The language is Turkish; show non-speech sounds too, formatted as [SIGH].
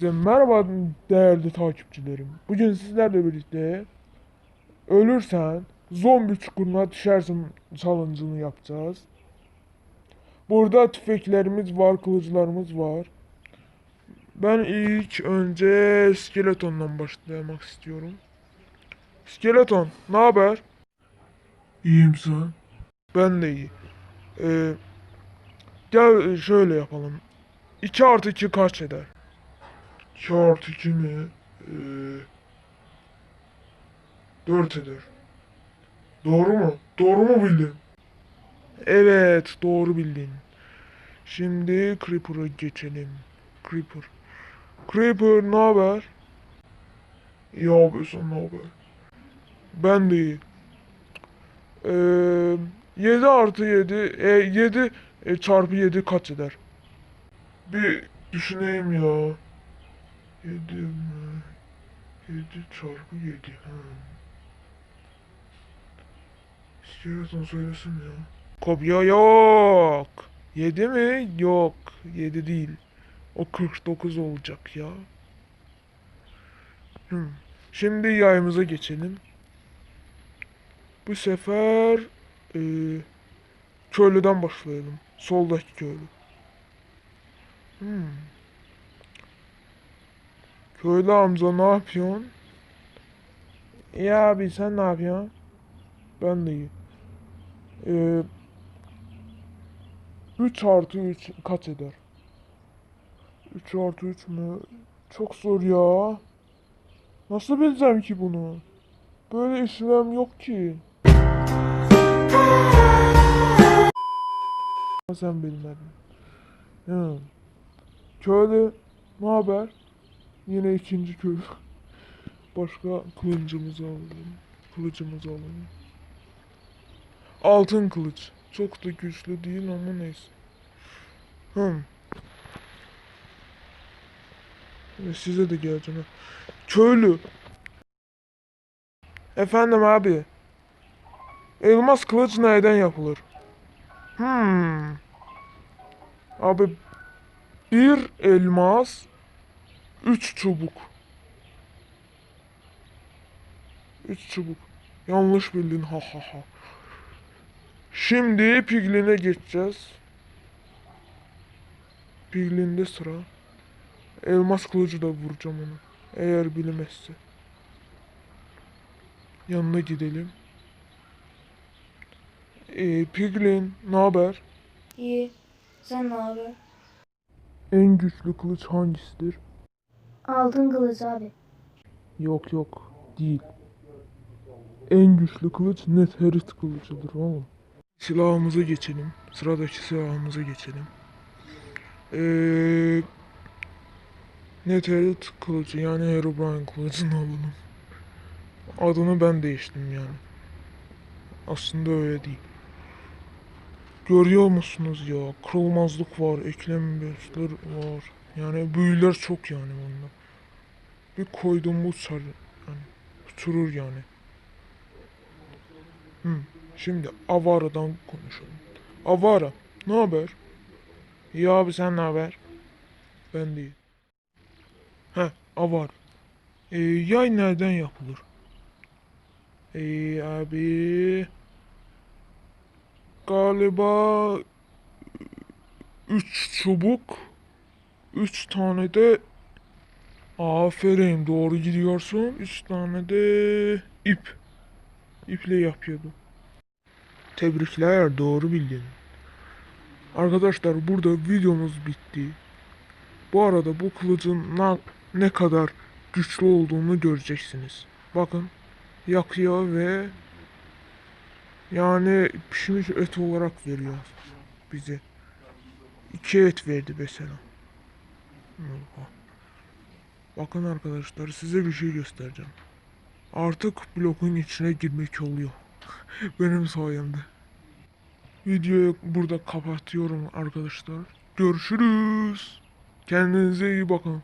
Merhaba değerli takipçilerim. Bugün sizlerle birlikte ölürsen zombi çukuruna düşersin challenge'ını yapacağız. Burada tüfeklerimiz var, kılıçlarımız var. Ben ilk önce skeletondan başlamak istiyorum. Skeleton, ne haber? İyiyim sen. Ben de iyi. Ee, gel şöyle yapalım. 2 artı 2 kaç eder? 2 artı 2 mi? Ee, 4 eder. Doğru mu? Doğru mu bildin? Evet, doğru bildin. Şimdi Creeper'a geçelim. Creeper. Creeper ne haber? İyi abi sen ne haber? Ben de iyi. Ee, 7 artı 7, e, 7 e, çarpı 7 kaç eder? Bir düşüneyim ya. 7 mi? 7 çarpı 7. Ha. İstiyorsan söylesin ya. Kopya yok. 7 mi? Yok. 7 değil. O 49 olacak ya. Şimdi yayımıza geçelim. Bu sefer e, köylüden başlayalım. Soldaki köylü. Hmm. Köylü amca ne yapıyorsun? İyi abi sen ne yapıyorsun? Ben de iyi. Ee, 3 artı 3 kaç eder? 3 artı 3 mü? Çok zor ya. Nasıl bileceğim ki bunu? Böyle işlem yok ki. Sen bilmedin. Hı. Köylü ne haber? Yine ikinci köy. Başka kılıcımızı alalım. Kılıcımızı alalım. Altın kılıç. Çok da güçlü değil ama neyse. Hmm. Ve size de geleceğim. Köylü. Efendim abi. Elmas kılıç nereden yapılır? Hmm. Abi bir elmas Üç çubuk. Üç çubuk. Yanlış bildin ha ha ha. Şimdi Piglin'e geçeceğiz. Piglin'de sıra. Elmas kılıcı da vuracağım onu. Eğer bilemezse. Yanına gidelim. Ee, Piglin, ne haber? İyi. Sen ne haber? En güçlü kılıç hangisidir? Altın kılıç abi. Yok yok değil. En güçlü kılıç Netherit kılıcıdır oğlum. Silahımıza geçelim. Sıradaki silahımıza geçelim. Ee, Netherit kılıcı yani Herobrine kılıcını alalım. Adını ben değiştim yani. Aslında öyle değil. Görüyor musunuz ya? Kırılmazlık var, eklem beşler var. Yani büyüler çok yani bunda. Bir koydum uçar yani. Uçurur yani. Hı. Şimdi Avara'dan konuşalım. Avara, ne haber? İyi abi sen ne haber? Ben değil. He, Avara. Ee, yay nereden yapılır? Ee, abi... Galiba... Üç çubuk... Üç tane de... Aferin doğru gidiyorsun. Üç tane de... ip. İple yapıyordu. Tebrikler doğru bildin. Arkadaşlar burada videomuz bitti. Bu arada bu kılıcın na- ne kadar güçlü olduğunu göreceksiniz. Bakın yakıyor ve yani pişmiş et olarak veriyor bize. İki et verdi mesela. Bakın arkadaşlar size bir şey göstereceğim. Artık blokun içine girmek oluyor. [LAUGHS] Benim sayemde. Videoyu burada kapatıyorum arkadaşlar. Görüşürüz. Kendinize iyi bakın.